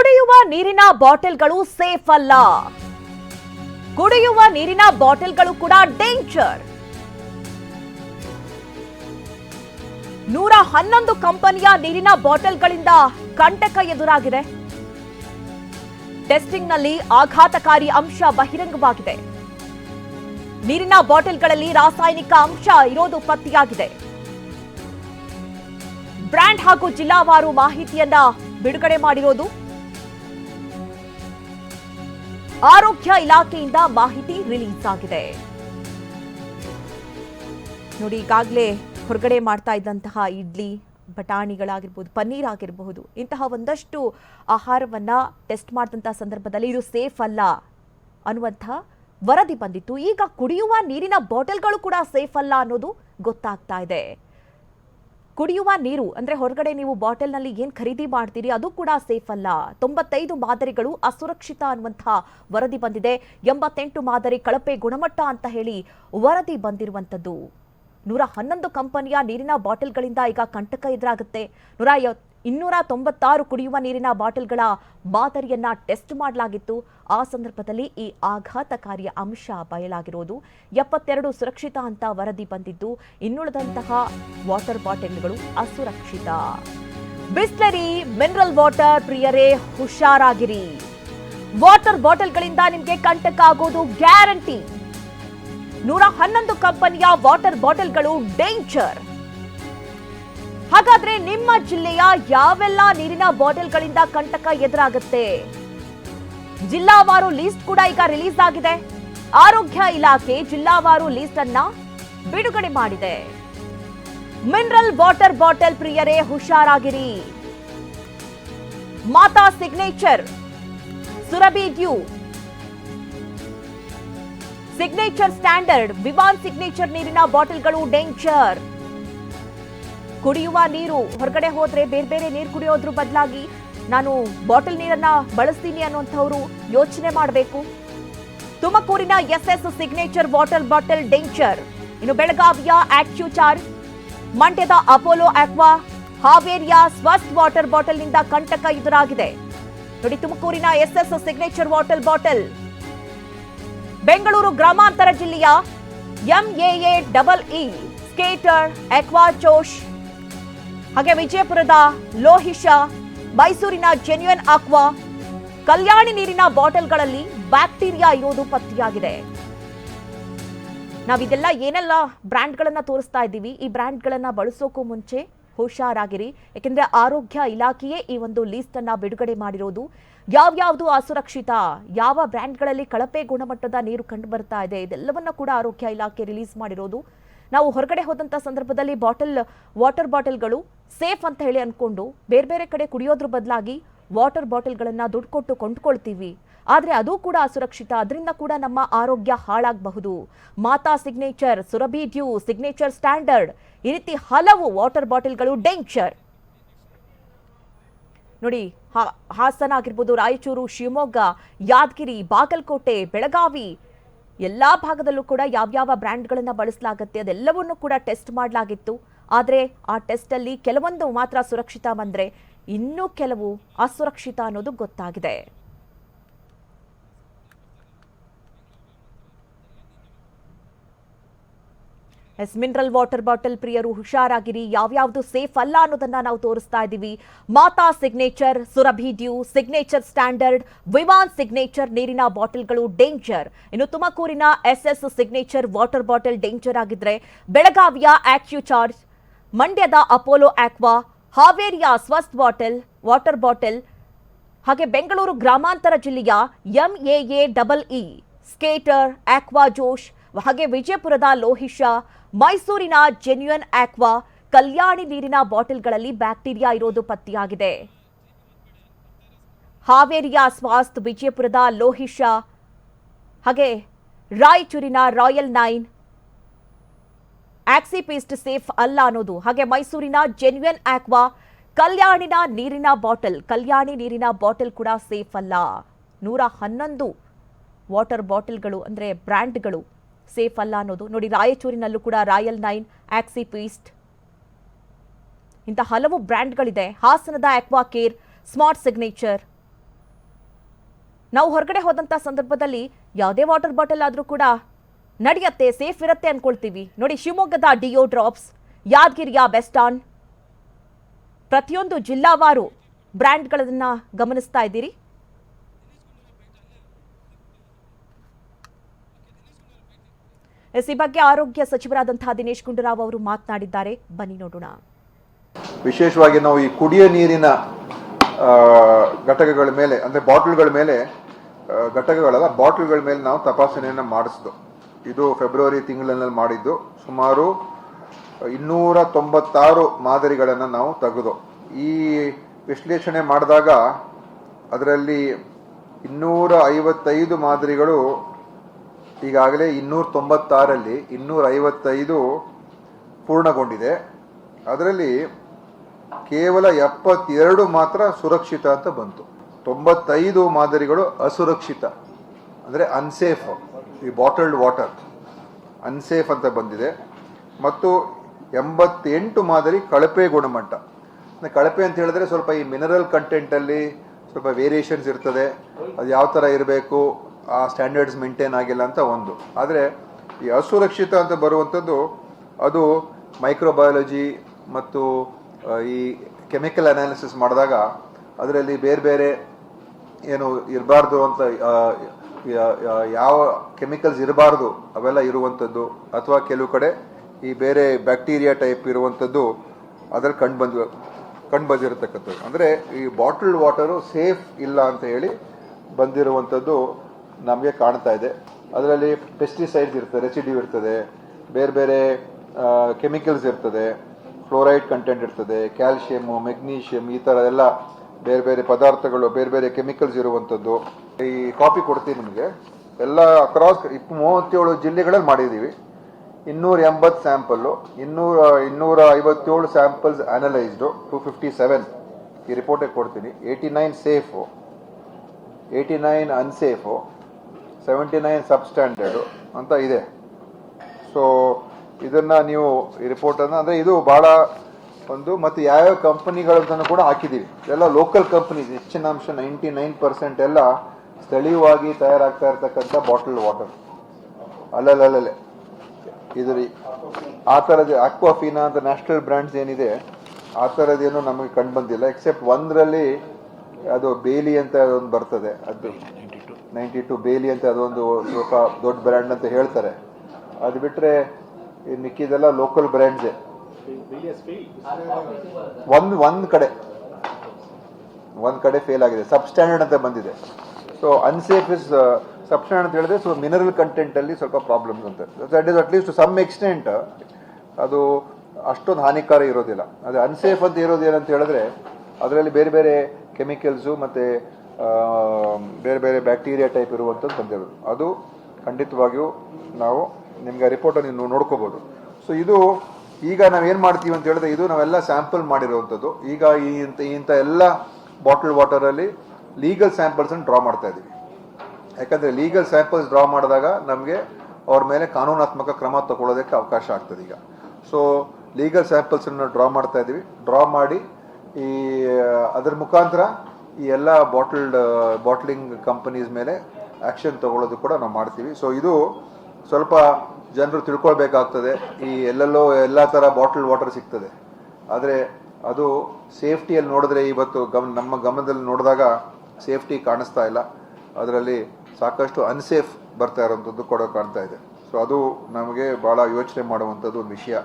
ಕುಡಿಯುವ ನೀರಿನ ಬಾಟಲ್ಗಳು ಸೇಫ್ ಅಲ್ಲ. ಕುಡಿಯುವ ನೀರಿನ ಬಾಟಲ್ಗಳು ಕೂಡ ಡೇಂಜರ್ ನೂರ ಹನ್ನೊಂದು ಕಂಪನಿಯ ನೀರಿನ ಬಾಟಲ್ಗಳಿಂದ ಕಂಟಕ ಎದುರಾಗಿದೆ. ಟೆಸ್ಟಿಂಗ್ನಲ್ಲಿ ಆಘಾತಕಾರಿ ಅಂಶ ಬಹಿರಂಗವಾಗಿದೆ. ನೀರಿನ ಬಾಟಲ್ಗಳಲ್ಲಿ ರಾಸಾಯನಿಕ ಅಂಶ ಇರೋದು ಪತ್ತೆಯಾಗಿದೆ. ಬ್ರ್ಯಾಂಡ್ ಹಾಗೂ ಜಿಲ್ಲಾವಾರು ಮಾಹಿತಿಯನ್ನ ಬಿಡುಗಡೆ ಮಾಡಿರೋದು ಆರೋಗ್ಯ ಇಲಾಖೆಯಿಂದ ಮಾಹಿತಿ ರಿಲೀಸ್ ಆಗಿದೆ. ನೋಡಿ, ಈಗಾಗಲೇ ಹೊರಗಡೆ ಮಾಡ್ತಾ ಇದ್ದಂತಹ ಇಡ್ಲಿ, ಬಟಾಣಿಗಳಾಗಿರ್ಬೋದು, ಪನ್ನೀರ್ ಆಗಿರಬಹುದು, ಇಂತಹ ಒಂದಷ್ಟು ಆಹಾರವನ್ನು ಟೆಸ್ಟ್ ಮಾಡಿದಂತಹ ಸಂದರ್ಭದಲ್ಲಿ ಇದು ಸೇಫ್ ಅಲ್ಲ ಅನ್ನುವಂಥ ವರದಿ ಬಂದಿತ್ತು. ಈಗ ಕುಡಿಯುವ ನೀರಿನ ಬಾಟಲ್ಗಳು ಕೂಡ ಸೇಫ್ ಅಲ್ಲ ಅನ್ನೋದು ಗೊತ್ತಾಗ್ತಾ ಇದೆ. ಕುಡಿಯುವ ನೀರು, ಅಂದ್ರೆ ಹೊರಗಡೆ ನೀವು ಬಾಟಲ್ನಲ್ಲಿ ಏನ್ ಖರೀದಿ ಮಾಡ್ತೀರಿ, ಅದು ಕೂಡ ಸೇಫ್ ಅಲ್ಲ. ತೊಂಬತ್ತೈದು ಮಾದರಿಗಳು ಅಸುರಕ್ಷಿತ ಅನ್ನುವಂಥ ವರದಿ ಬಂದಿದೆ. ಎಂಬತ್ತೆಂಟು ಮಾದರಿ ಕಳಪೆ ಗುಣಮಟ್ಟ ಅಂತ ಹೇಳಿ ವರದಿ ಬಂದಿರುವಂಥದ್ದು. ನೂರ ಹನ್ನೊಂದು ಕಂಪನಿಯ ನೀರಿನ ಬಾಟಲ್ಗಳಿಂದ ಈಗ ಕಂಟಕ ಎದುರಾಗುತ್ತೆ. ನೂರ ಇನ್ನೂರ ತೊಂಬತ್ತಾರು ಕುಡಿಯುವ ನೀರಿನ ಬಾಟಲ್ಗಳ ಮಾದರಿಯನ್ನ ಟೆಸ್ಟ್ ಮಾಡಲಾಗಿತ್ತು. ಆ ಸಂದರ್ಭದಲ್ಲಿ ಈ ಆಘಾತಕಾರಿಯ ಅಂಶ ಬಯಲಾಗಿರೋದು ಎಪ್ಪತ್ತೆರಡು ಸುರಕ್ಷಿತ ಅಂತ ವರದಿ ಬಂದಿದ್ದು, ಇನ್ನುಳಿದಂತಹ ವಾಟರ್ ಬಾಟಲ್ಗಳು ಅಸುರಕ್ಷಿತ. ಬಿಸ್ಲರಿ ಮಿನರಲ್ ವಾಟರ್ ಪ್ರಿಯರೇ, ಹುಷಾರಾಗಿರಿ. ವಾಟರ್ ಬಾಟಲ್ಗಳಿಂದ ನಿಮಗೆ ಕಂಟಕ ಆಗೋದು ಗ್ಯಾರಂಟಿ. ನೂರ ಹನ್ನೊಂದು ಕಂಪನಿಯ ವಾಟರ್ ಬಾಟಲ್ಗಳು ಡೇಂಜರ್. ಹಾಗಾದ್ರೆ ನಿಮ್ಮ ಜಿಲ್ಲೆಯ ಯಾವೆಲ್ಲ ನೀರಿನ ಬಾಟಲ್ಗಳಿಂದ ಕಂಟಕ ಎದುರಾಗುತ್ತೆ? ಜಿಲ್ಲಾವಾರು ಲೀಸ್ಟ್ ಕೂಡ ಈಗ ರಿಲೀಸ್ ಆಗಿದೆ. ಆರೋಗ್ಯ ಇಲಾಖೆ ಜಿಲ್ಲಾವಾರು ಲೀಸ್ಟ್ ಅನ್ನ ಬಿಡುಗಡೆ ಮಾಡಿದೆ. ಮಿನರಲ್ ವಾಟರ್ ಬಾಟಲ್ ಪ್ರಿಯರೇ, ಹುಷಾರಾಗಿರಿ. Mata signature, Surabhi dew. Signature standard, Vivan signature ನೀರಿನ ಬಾಟಲ್ಗಳು ಡೇಂಜರ್ ಕುಡಿಯುವ ನೀರು, ಹೊರಗಡೆ ಹೋದ್ರೆ ಬೇರೆ ಬೇರೆ ನೀರು ಕುಡಿಯೋದ್ರ ಬದಲಾಗಿ ನಾನು ಬಾಟಲ್ ನೀರನ್ನ ಬಳಸ್ತೀನಿ ಅನ್ನುವಂಥವ್ರು ಯೋಚನೆ ಮಾಡಬೇಕು. ತುಮಕೂರಿನ SS signature water bottle danger, ಇನ್ನು ಬೆಳಗಾವಿಯ ಚಾರ್ಜ್ ಮಂಡ್ಯದ ಅಪೋಲೋ ಆಕ್ವಾ, ಹಾವೇರಿಯ ಸ್ವಸ್ ವಾಟರ್ ಬಾಟಲ್ನಿಂದ ಕಂಟಕ ಎದುರಾಗಿದೆ. ನೋಡಿ ತುಮಕೂರಿನ SS signature water bottle. Bengaluru ಗ್ರಾಮಾಂತರ ಜಿಲ್ಲೆಯ ಎಂಎಎ ಡಬಲ್ ಇ ಸ್ಕೇಟರ್ ಎಕ್ವಾಚೋಶ್ ಹಾಗೆ ವಿಜಯಪುರದ ಲೋಹಿಷ ಮೈಸೂರಿನ ಜೆನ್ಯುಯನ್ ಆಕ್ವಾ ಕಲ್ಯಾಣಿ ನೀರಿನ ಬಾಟಲ್ಗಳಲ್ಲಿ ಬ್ಯಾಕ್ಟೀರಿಯಾ ಇರೋದು ಪತ್ತೆಯಾಗಿದೆ. ನಾವಿದೆಲ್ಲ ಏನೆಲ್ಲ ಬ್ರ್ಯಾಂಡ್ಗಳನ್ನು ತೋರಿಸ್ತಾ ಇದ್ದೀವಿ, ಈ ಬ್ರ್ಯಾಂಡ್ಗಳನ್ನು ಬಳಸೋಕ್ಕೂ ಮುಂಚೆ ಹುಷಾರಾಗಿರಿ. ಏಕೆಂದರೆ ಆರೋಗ್ಯ ಇಲಾಖೆಯೇ ಈ ಒಂದು ಲೀಸ್ಟನ್ನು ಬಿಡುಗಡೆ ಮಾಡಿರೋದು. ಯಾವ್ಯಾವುದು ಅಸುರಕ್ಷಿತ, ಯಾವ ಬ್ರ್ಯಾಂಡ್ಗಳಲ್ಲಿ ಕಳಪೆ ಗುಣಮಟ್ಟದ ನೀರು ಕಂಡು ಬರ್ತಾ ಇದೆ, ಇದೆಲ್ಲವನ್ನ ಕೂಡ ಆರೋಗ್ಯ ಇಲಾಖೆ ರಿಲೀಸ್ ಮಾಡಿರೋದು. ನಾವು ಹೊರಗಡೆ ಹೋದಂಥ ಸಂದರ್ಭದಲ್ಲಿ ಬಾಟಲ್, ವಾಟರ್ ಬಾಟಲ್ಗಳು ಸೇಫ್ ಅಂತ ಹೇಳಿ ಅಂದ್ಕೊಂಡು ಬೇರೆ ಬೇರೆ ಕಡೆ ಕುಡಿಯೋದ್ರ ಬದಲಾಗಿ ವಾಟರ್ ಬಾಟಲ್ಗಳನ್ನು ದುಡ್ಡು ಕೊಟ್ಟು ಕೊಂಡ್ಕೊಳ್ತೀವಿ. ಆದ್ರೆ ಅದು ಕೂಡ ಅಸುರಕ್ಷಿತ. ಅದರಿಂದ ಕೂಡ ನಮ್ಮ ಆರೋಗ್ಯ ಹಾಳಾಗಬಹುದು. Mata signature, Surabhi dew, signature standard. ಈ ರೀತಿ ಹಲವು ವಾಟರ್ ಬಾಟಲ್ಗಳು ಡೇಂಜರ್ ನೋಡಿ ಹಾಸನ ಆಗಿರ್ಬೋದು, ರಾಯಚೂರು, ಶಿವಮೊಗ್ಗ, ಯಾದಗಿರಿ, ಬಾಗಲಕೋಟೆ, ಬೆಳಗಾವಿ, ಎಲ್ಲ ಭಾಗದಲ್ಲೂ ಕೂಡ ಯಾವ್ಯಾವ ಬ್ರ್ಯಾಂಡ್ಗಳನ್ನು ಬಳಸಲಾಗುತ್ತೆ ಅದೆಲ್ಲವನ್ನು ಕೂಡ ಟೆಸ್ಟ್ ಮಾಡಲಾಗಿತ್ತು. ಆದರೆ ಆ ಟೆಸ್ಟಲ್ಲಿ ಕೆಲವೊಂದು ಮಾತ್ರ ಸುರಕ್ಷಿತ ಬಂದರೆ ಇನ್ನೂ ಕೆಲವು ಅಸುರಕ್ಷಿತ ಅನ್ನೋದು ಗೊತ್ತಾಗಿದೆ. ಎಸ್ ಮಿನರಲ್ ವಾಟರ್ ಬಾಟಲ್ ಪ್ರಿಯರು ಹುಷಾರಾಗಿರಿ. ಯಾವ್ಯಾವುದು ಸೇಫ್ ಅಲ್ಲ ಅನ್ನೋದನ್ನ ನಾವು ತೋರಿಸ್ತಾ ಇದ್ದೀವಿ. Mata signature, Surabhi dew, signature standard, Viman signature, ನೀರಿನ ಬಾಟಲ್ಗಳು ಡೇಂಜರ್. ಇನ್ನು ತುಮಕೂರಿನ S S signature water bottle danger ಆಗಿದ್ರೆ ಬೆಳಗಾವಿಯ ಆಕ್ಯೂ ಚಾರ್ಜ್ ಮಂಡ್ಯದ ಅಪೋಲೋ ಆಕ್ವಾ, ಹಾವೇರಿಯ ಸ್ವಸ್ತ್ ಬಾಟಲ್, ವಾಟರ್ ಬಾಟಲ್, ಹಾಗೆ ಬೆಂಗಳೂರು ಗ್ರಾಮಾಂತರ ಜಿಲ್ಲೆಯ MAA double E, skater, aqua Josh, ಹಾಗೆ ವಿಜಯಪುರದ ಲೋಹಿಷ ಮೈಸೂರಿನ ಜೆನ್ಯುಯನ್ ಆಕ್ವಾ, ಕಲ್ಯಾಣಿ ನೀರಿನ ಬಾಟಲ್ಗಳಲ್ಲಿ ಬ್ಯಾಕ್ಟೀರಿಯಾ ಇರೋದು ಪತ್ತೆಯಾಗಿದೆ. ಹಾವೇರಿಯ ಸ್ವಾಸ್ತ್ ವಿಜಯಪುರದ ಲೋಹಿಷ ಹಾಗೆ ರಾಯಚೂರಿನ ರಾಯಲ್ ನೈನ್ ಆಕ್ಸಿಪೀಸ್ಟ್ ಸೇಫ್ ಅಲ್ಲ ಅನ್ನೋದು. ಹಾಗೆ ಮೈಸೂರಿನ ಜೆನ್ಯುಯನ್ ಆಕ್ವಾ ಕಲ್ಯಾಣಿನ ನೀರಿನ ಬಾಟಲ್, ಕಲ್ಯಾಣಿ ನೀರಿನ ಬಾಟಲ್ ಕೂಡ ಸೇಫ್ ಅಲ್ಲ. ನೂರ ಹನ್ನೊಂದು ವಾಟರ್ ಬಾಟಲ್ಗಳು ಅಂದರೆ ಬ್ರ್ಯಾಂಡ್ಗಳು ಸೇಫ್ ಅಲ್ಲ ಅನ್ನೋದು. ನೋಡಿ, ರಾಯಚೂರಿನಲ್ಲೂ ಕೂಡ ರಾಯಲ್ ನೈನ್ ಆಕ್ಸಿ ಪೀಸ್ಟ್. ಇಂಥ ಹಲವು ಬ್ರ್ಯಾಂಡ್ಗಳಿದೆ. ಹಾಸನದ ಆಕ್ವಾ ಕೇರ್ ಸ್ಮಾರ್ಟ್ ಸಿಗ್ನೇಚರ್ ನಾವು ಹೊರಗಡೆ ಹೋದಂಥ ಸಂದರ್ಭದಲ್ಲಿ ಯಾವುದೇ ವಾಟರ್ ಬಾಟಲ್ ಆದರೂ ಕೂಡ ನಡೆಯತ್ತೆ ಸೇಫ್ ಇರುತ್ತೆ ಅನ್ಕೊಳ್ತೀವಿ. ನೋಡಿ, ಶಿವಮೊಗ್ಗದ ಡಿಯೋ ಡ್ರಾಪ್ಸ್ ಯಾದಗಿರಿಯ ಬೆಸ್ಟಾನ್ ಪ್ರತಿಯೊಂದು ಜಿಲ್ಲಾವಾರು ಬ್ರ್ಯಾಂಡ್ಗಳನ್ನ ಗಮನಿಸ್ತಾ ಇದ್ದೀರಿ. ಈ ಬಗ್ಗೆ ಆರೋಗ್ಯ ಸಚಿವರಾದಂತಹ ದಿನೇಶ್ ಗುಂಡೂರಾವ್ ಅವರು ಮಾತನಾಡಿದ್ದಾರೆ. ಬನ್ನಿ ನೋಡೋಣ. ವಿಶೇಷವಾಗಿ ನಾವು ಈ ಕುಡಿಯ ನೀರಿನ ಘಟಕಗಳ ಮೇಲೆ, ಅಂದರೆ ಬಾಟ್ಲ್ಗಳ ಮೇಲೆ ಘಟಕಗಳಲ್ಲ, ಬಾಟ್ಲ್ಗಳ ಮೇಲೆ ನಾವು ತಪಾಸಣೆಯನ್ನು ಮಾಡಿಸಿದ್ದು ಇದು ಫೆಬ್ರವರಿ ತಿಂಗಳಿನಲ್ಲಿ ಮಾಡಿದ್ದು. ಸುಮಾರು ಇನ್ನೂರ ತೊಂಬತ್ತಾರು ಮಾದರಿಗಳನ್ನು ನಾವು ತೆಗೆದು. ಈ ವಿಶ್ಲೇಷಣೆ ಮಾಡಿದಾಗ ಅದರಲ್ಲಿ ಇನ್ನೂರ ಐವತ್ತೈದು ಮಾದರಿಗಳು ಈಗಾಗಲೇ ಇನ್ನೂರ ತೊಂಬತ್ತಾರಲ್ಲಿ ಇನ್ನೂರ ಐವತ್ತೈದು ಪೂರ್ಣಗೊಂಡಿದೆ. ಅದರಲ್ಲಿ ಕೇವಲ ಎಪ್ಪತ್ತೆರಡು ಮಾತ್ರ ಸುರಕ್ಷಿತ ಅಂತ ಬಂತು. ತೊಂಬತ್ತೈದು ಮಾದರಿಗಳು ಅಸುರಕ್ಷಿತ, ಅಂದರೆ ಅನ್ಸೇಫ್ ಈ ಬಾಟಲ್ಡ್ ವಾಟರ್ ಅನ್ಸೇಫ್ ಅಂತ ಬಂದಿದೆ. ಮತ್ತು ಎಂಬತ್ತೆಂಟು ಮಾದರಿ ಕಳಪೆ ಗುಣಮಟ್ಟ. ಕಳಪೆ ಅಂತ ಹೇಳಿದ್ರೆ ಸ್ವಲ್ಪ ಈ ಮಿನರಲ್ ಕಂಟೆಂಟಲ್ಲಿ ಸ್ವಲ್ಪ ವೇರಿಯೇಷನ್ಸ್ ಇರ್ತದೆ. ಅದು ಯಾವ ಥರ ಇರಬೇಕು, ಆ ಸ್ಟ್ಯಾಂಡರ್ಡ್ಸ್ ಮೇಂಟೈನ್ ಆಗಿಲ್ಲ ಅಂತ ಒಂದು. ಆದರೆ ಈ ಅಸುರಕ್ಷಿತ ಅಂತ ಬರುವಂಥದ್ದು, ಅದು ಮೈಕ್ರೋಬಯಾಲಜಿ ಮತ್ತು ಈ ಕೆಮಿಕಲ್ ಅನಾಲಿಸಿಸ್ ಮಾಡಿದಾಗ, ಅದರಲ್ಲಿ ಬೇರೆ ಬೇರೆ ಏನು ಇರಬಾರ್ದು ಅಂತ ಯಾವ ಕೆಮಿಕಲ್ಸ್ ಇರಬಾರ್ದು ಅವೆಲ್ಲ ಇರುವಂಥದ್ದು. ಅಥವಾ ಕೆಲವು ಕಡೆ ಈ ಬೇರೆ ಬ್ಯಾಕ್ಟೀರಿಯಾ ಟೈಪ್ ಇರುವಂಥದ್ದು ಅದರಲ್ಲಿ ಕಂಡು ಬಂದು, ಕಂಡು ಬಂದಿರತಕ್ಕಂಥದ್ದು. ಅಂದರೆ ಈ ಬಾಟಲ್ಡ್ ವಾಟರು ಸೇಫ್ ಇಲ್ಲ ಅಂತ ಹೇಳಿ ಬಂದಿರುವಂಥದ್ದು ನಮಗೆ ಕಾಣ್ತಾ ಇದೆ. ಅದರಲ್ಲಿ ಪೆಸ್ಟಿಸೈಡ್ಸ್ ಇರ್ತದೆ ರೆಸಿಡ್ಯೂ ಇರ್ತದೆ, ಬೇರೆ ಬೇರೆ ಕೆಮಿಕಲ್ಸ್ ಇರ್ತದೆ ಫ್ಲೋರೈಡ್ ಕಂಟೆಂಟ್ ಇರ್ತದೆ ಕ್ಯಾಲ್ಶಿಯಮ್ಮು ಮೆಗ್ನೀಷಿಯಮ್ ಈ ಥರ ಎಲ್ಲ ಬೇರೆ ಬೇರೆ ಪದಾರ್ಥಗಳು, ಬೇರೆ ಬೇರೆ ಕೆಮಿಕಲ್ಸ್ ಇರುವಂಥದ್ದು ಈ ಕಾಪಿ ಕೊಡ್ತೀನಿ ನಿಮಗೆ. ಎಲ್ಲ ಅಕ್ರಾಸ್ ಇಪ್ಪ ಮೂವತ್ತೇಳು ಜಿಲ್ಲೆಗಳಲ್ಲಿ ಮಾಡಿದ್ದೀವಿ ಇನ್ನೂರ ಎಂಬತ್ತು ಸ್ಯಾಂಪಲ್ಲು ಇನ್ನೂರ ಇನ್ನೂರ ಐವತ್ತೇಳು samples analysed two fifty seven ಈ ರಿಪೋರ್ಟಿಗೆ ಕೊಡ್ತೀನಿ. Eighty nine safe eighty nine unsafe seventy nine substandard ಅಂತ ಇದೆ. ಸೊ ಇದನ್ನು ನೀವು ಈ ರಿಪೋರ್ಟನ್ನು ಅಂದರೆ ಇದು ಭಾಳ ಒಂದು ಮತ್ತು ಯಾವ್ಯಾವ ಕಂಪನಿಗಳನ್ನು ಕೂಡ ಹಾಕಿದ್ದೀವಿ. ಎಲ್ಲ ಲೋಕಲ್ ಕಂಪನೀಸ್ ಹೆಚ್ಚಿನ ಅಂಶ ನೈಂಟಿ ನೈನ್ ಪರ್ಸೆಂಟ್ ಎಲ್ಲ ಸ್ಥಳೀಯವಾಗಿ ತಯಾರಾಗ್ತಾ ಇರ್ತಕ್ಕಂಥ ಬಾಟಲ್ ವಾಟರ್ ಅಲ್ಲಲ್ಲಲ್ಲೇ ಇದು ರೀ, ಆ ಥರದ ಅಕ್ವಾಫೀನಾ ಅಂತ ನ್ಯಾಷನಲ್ ಬ್ರ್ಯಾಂಡ್ಸ್ ಏನಿದೆ, ಆ ಥರದ್ದೇನು ನಮಗೆ ಕಂಡು ಬಂದಿಲ್ಲ ಎಕ್ಸೆಪ್ಟ್ ಒಂದರಲ್ಲಿ ಅದು ಬೇಲಿ ಅಂತ ಒಂದು ಬರ್ತದೆ, ಅದು ನೈಂಟಿ ಟು ಬೇಲಿ ಅಂತ ಅದೊಂದು ಸ್ವಲ್ಪ ದೊಡ್ಡ ಬ್ರ್ಯಾಂಡ್ ಅಂತ ಹೇಳ್ತಾರೆ. ಅದು ಬಿಟ್ಟರೆ ಮಿಕ್ಕಿದೆಲ್ಲ ಲೋಕಲ್ ಬ್ರ್ಯಾಂಡ್ಸೇ ಒಂದು ಒಂದು ಕಡೆ. ಒಂದು ಕಡೆ ಫೇಲ್ ಆಗಿದೆ. ಸಬ್ಸ್ಟ್ಯಾಂಡರ್ಡ್ ಅಂತ ಬಂದಿದೆ. ಸೊ ಅನ್ಸೇಫ್ ಇಸ್ ಸಬ್ಸ್ಟ್ಯಾಂಡರ್ಡ್ ಅಂತ ಹೇಳಿದ್ರೆ ಸೊ ಮಿನರಲ್ ಕಂಟೆಂಟಲ್ಲಿ ಸ್ವಲ್ಪ ಪ್ರಾಬ್ಲಮ್ಸ್ ಅಂತ. That is at least to some extent ಅದು ಅಷ್ಟೊಂದು ಹಾನಿಕಾರ ಇರೋದಿಲ್ಲ. ಅದು ಅನ್ಸೇಫ್ ಅಂತ ಇರೋದು ಏನಂತ ಹೇಳಿದ್ರೆ, ಅದರಲ್ಲಿ ಬೇರೆ ಬೇರೆ ಕೆಮಿಕಲ್ಸು ಮತ್ತು ಬೇರೆ ಬೇರೆ ಬ್ಯಾಕ್ಟೀರಿಯಾ ಟೈಪ್ ಇರುವಂಥದ್ದು ಬಂದಿರೋದು. ಅದು ಖಂಡಿತವಾಗಿಯೂ ನಾವು ನಿಮಗೆ ರಿಪೋರ್ಟನ್ನು ನೀವು ನೋಡ್ಕೋಬೋದು. ಸೊ ಇದು ಈಗ ನಾವೇನು ಮಾಡ್ತೀವಿ ಅಂತ ಹೇಳಿದ್ರೆ ಇದು ನಾವೆಲ್ಲ ಸ್ಯಾಂಪಲ್ ಮಾಡಿರುವಂಥದ್ದು. ಈಗ ಈ ಇಂಥ ಇಂಥ ಎಲ್ಲ ಬಾಟಲ್ ವಾಟರಲ್ಲಿ ಲೀಗಲ್ ಸ್ಯಾಂಪಲ್ಸನ್ನು ಡ್ರಾ ಮಾಡ್ತಾ ಇದ್ದೀವಿ ಯಾಕಂದರೆ ಲೀಗಲ್ ಸ್ಯಾಂಪಲ್ಸ್ ಡ್ರಾ ಮಾಡಿದಾಗ ನಮಗೆ ಅವ್ರ ಮೇಲೆ ಕಾನೂನಾತ್ಮಕ ಕ್ರಮ ತಗೊಳ್ಳೋದಕ್ಕೆ ಅವಕಾಶ ಆಗ್ತದೆ ಈಗ. ಸೊ ಲೀಗಲ್ ಸ್ಯಾಂಪಲ್ಸನ್ನು ಡ್ರಾ ಮಾಡ್ತಾ ಇದ್ದೀವಿ ಡ್ರಾ ಮಾಡಿ ಈ, ಅದರ ಮುಖಾಂತರ ಈ ಎಲ್ಲ ಬಾಟಲ್ಡ್ ಬಾಟ್ಲಿಂಗ್ ಕಂಪನೀಸ್ ಮೇಲೆ ಆ್ಯಕ್ಷನ್ ತಗೊಳ್ಳೋದು ಕೂಡ ನಾವು ಮಾಡ್ತೀವಿ. ಸೊ ಇದು ಸ್ವಲ್ಪ ಜನರು ತಿಳ್ಕೊಳ್ಬೇಕಾಗ್ತದೆ. ಈ ಎಲ್ಲೆಲ್ಲೋ ಎಲ್ಲ ಥರ ಬಾಟಲ್ ವಾಟರ್ ಸಿಗ್ತದೆ. ಆದರೆ ಅದು ಸೇಫ್ಟಿಯಲ್ಲಿ ನೋಡಿದ್ರೆ ಇವತ್ತು ಗಮ್, ನಮ್ಮ ಗಮನದಲ್ಲಿ ನೋಡಿದಾಗ ಸೇಫ್ಟಿ ಕಾಣಿಸ್ತಾ ಇಲ್ಲ. ಅದರಲ್ಲಿ ಸಾಕಷ್ಟು ಅನ್ಸೇಫ್ ಬರ್ತಾ ಇರೋವಂಥದ್ದು ಕೂಡ ಕಾಣ್ತಾ ಇದೆ. ಸೊ ಅದು ನಮಗೆ ಭಾಳ ಯೋಚನೆ ಮಾಡುವಂಥದ್ದು ಒಂದು ವಿಷಯ.